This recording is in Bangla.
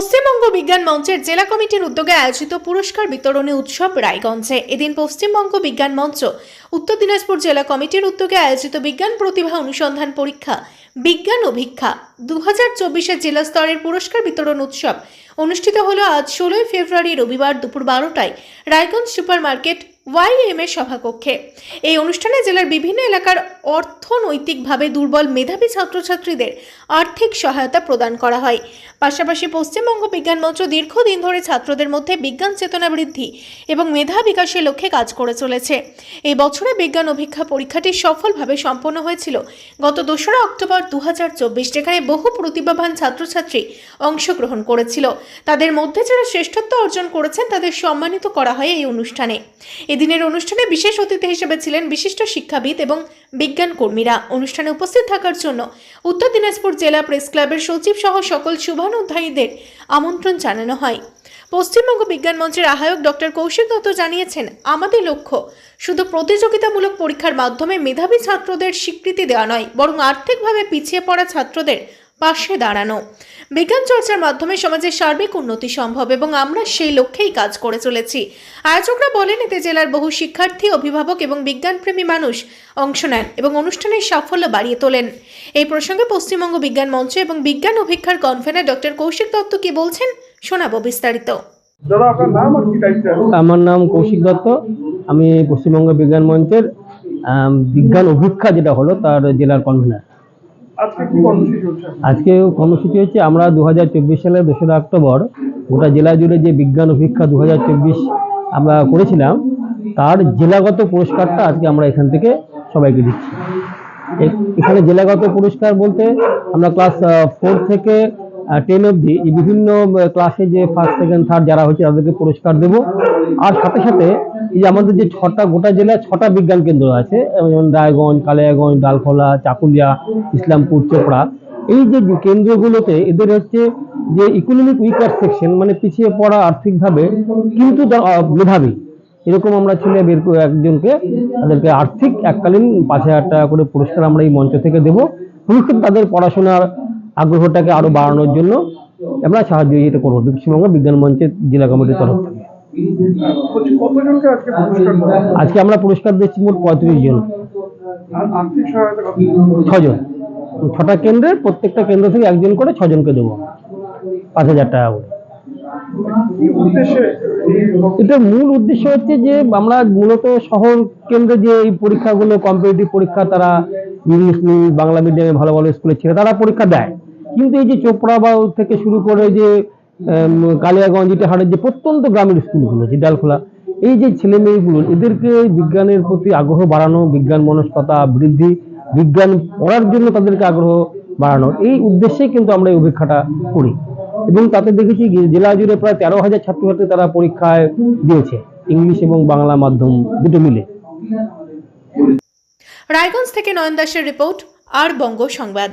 পশ্চিমবঙ্গ বিজ্ঞান মঞ্চের জেলা কমিটির উদ্যোগে আয়োজিত পুরস্কার বিতরণী উৎসব রায়গঞ্জে। এদিন পশ্চিমবঙ্গ বিজ্ঞান মঞ্চ, উত্তর দিনাজপুর জেলা কমিটির উদ্যোগে আয়োজিত বিজ্ঞান প্রতিভা অনুসন্ধান পরীক্ষা, বিজ্ঞান অভিক্ষা দু হাজার চব্বিশের জেলা স্তরের পুরস্কার বিতরণ উৎসব অনুষ্ঠিত হলো আজ ষোলোই ফেব্রুয়ারি রবিবার দুপুর বারোটায়। Raiganj super market Y M এর সভাকক্ষে। এই অনুষ্ঠানে জেলার বিভিন্ন এলাকার অর্থনৈতিকভাবে দুর্বল মেধাবী ছাত্রছাত্রীদের আর্থিক সহায়তা প্রদান করা হয়। পাশাপাশি পশ্চিমবঙ্গ বিজ্ঞান মঞ্চ দীর্ঘদিন ধরে ছাত্রদের মধ্যে বিজ্ঞান চেতনা বৃদ্ধি এবং মেধা বিকাশের লক্ষ্যে কাজ করে চলেছে। এই বছরে বিজ্ঞান অভিক্ষা পরীক্ষাটি সফলভাবে সম্পন্ন হয়েছিল। গত দোসরা অক্টোবর দু হাজার চব্বিশ যেখানে বহু প্রতিভাবান ছাত্রছাত্রী অংশগ্রহণ করেছিল। তাদের মধ্যে যারা শ্রেষ্ঠত্ব অর্জন করেছেন তাদের সম্মানিত করা হয় এই অনুষ্ঠানে। এদিনের অনুষ্ঠানে বিশেষ অতিথি হিসেবে ছিলেন বিশিষ্ট শিক্ষাবিদ এবং বিজ্ঞান কর্মীরা। অনুষ্ঠানে উপস্থিত থাকার জন্য উত্তর দিনাজপুর জেলা প্রেস ক্লাবের সচিব সহ সকল শুভানুধ্যায়ীদের আমন্ত্রণ জানানো হয়। পশ্চিমবঙ্গ বিজ্ঞান মঞ্চের আহ্বায়ক ডক্টর কৌশিক দত্ত জানিয়েছেন, আমাদের লক্ষ্য শুধু প্রতিযোগিতামূলক পরীক্ষার মাধ্যমে মেধাবী ছাত্রদের স্বীকৃতি দেওয়া নয়, বরং আর্থিকভাবে পিছিয়ে পড়া ছাত্রদের পাশে দাঁড়ানো। বিজ্ঞান চর্চার মাধ্যমে সমাজের সার্বিক উন্নতি সম্ভব এবং আমরা সেই লক্ষ্যেই কাজ করে চলেছি। আয়োজকরা বলেন এতে জেলার বহু শিক্ষার্থী অভিভাবক এবং বিজ্ঞানপ্রেমী মানুষ অংশ নেন এবং অনুষ্ঠানের সাফল্য বাড়িয়ে তোলেন। এই প্রসঙ্গে পশ্চিমবঙ্গ বিজ্ঞান মঞ্চ এবং বিজ্ঞান অভিক্ষার কনভেনার ডক্টর কৌশিক দত্ত কি বলছেন শোনাবো বিস্তারিত। আমার নাম কৌশিক দত্ত। আমি পশ্চিমবঙ্গ বিজ্ঞান মঞ্চের বিজ্ঞান অভিক্ষা যেটা হলো তার জেলার কনভেনার আজকে কর্মসূচি হচ্ছে? আমরা দু হাজার চব্বিশ সালের দোসরা অক্টোবর, গোটা জেলা জুড়ে যে বিজ্ঞান অভিক্ষা দু আমরা করেছিলাম, তার জেলাগত পুরস্কারটা আজকে আমরা এখান থেকে সবাইকে দিচ্ছি। এখানে জেলাগত পুরস্কার বলতে আমরা ক্লাস ফোর থেকে টেন অবধি বিভিন্ন ক্লাসে যে ফার্স্ট সেকেন্ড থার্ড যারা হচ্ছে তাদেরকে পুরস্কার দেব। আর সাথে সাথে এই আমাদের যে ছটা, গোটা জেলায় ছটা বিজ্ঞান কেন্দ্র আছে, যেমন রায়গঞ্জ, কালিয়াগঞ্জ, ডালখোলা, চাকুলিয়া, ইসলামপুর, চোপড়া। এই যে কেন্দ্রগুলোতে এদের হচ্ছে যে ইকোনমিক উইকার সেকশন মানে পিছিয়ে পড়া আর্থিকভাবে কিন্তু মেধাবী। এরকম আমরা ছেলে বের করে একজনকে তাদেরকে আর্থিক এককালীন পাঁচ হাজার টাকা করে পুরস্কার আমরা এই মঞ্চ থেকে দেবো। ভবিষ্যতে তাদের পড়াশোনার আগ্রহটাকে আরও বাড়ানোর জন্য আমরা সাহায্য এটা করব। পশ্চিমবঙ্গ বিজ্ঞান মঞ্চের জেলা কমিটির তরফ থেকে। আজকে আমরা পুরস্কার দিচ্ছি মোট পঁয়ত্রিশ জন। ছজন। ছটা কেন্দ্রের প্রত্যেকটা কেন্দ্র থেকে একজন করে ছজনকে দেবো। পাঁচ হাজার টাকা করে। এটার মূল উদ্দেশ্য হচ্ছে যে আমরা মূলত শহর কেন্দ্রে যে এই পরীক্ষাগুলো কম্পিটিটিভ পরীক্ষা তারা ইংলিশ বাংলা মিডিয়ামে ভালো ভালো স্কুলে ছেড়ে তারা পরীক্ষা দেয়। কিন্তু এই যে চোপড়া বা থেকে শুরু করে যে কালিয়াগঞ্জ, ইটাহারের যে প্রত্যন্ত গ্রামের স্কুলগুলো, যে ডালখোলা, এই যে ছেলে মেয়েগুলো এদেরকে বিজ্ঞানের প্রতি আগ্রহ বাড়ানো, বিজ্ঞান মনস্কতা বৃদ্ধি, বিজ্ঞান পড়ার জন্য তাদেরকে আগ্রহ বাড়ানো, এই উদ্দেশ্যেই কিন্তু আমরা এই অভিক্ষাটা করি। এবং তাতে দেখেছি জেলা জুড়ে প্রায় তেরো হাজার ছাত্রছাত্রী তারা পরীক্ষায় দিয়েছে, ইংলিশ এবং বাংলা মাধ্যম দুটো মিলে। রায়গঞ্জ থেকে নয়ন দাসের রিপোর্ট, আর বঙ্গ সংবাদ।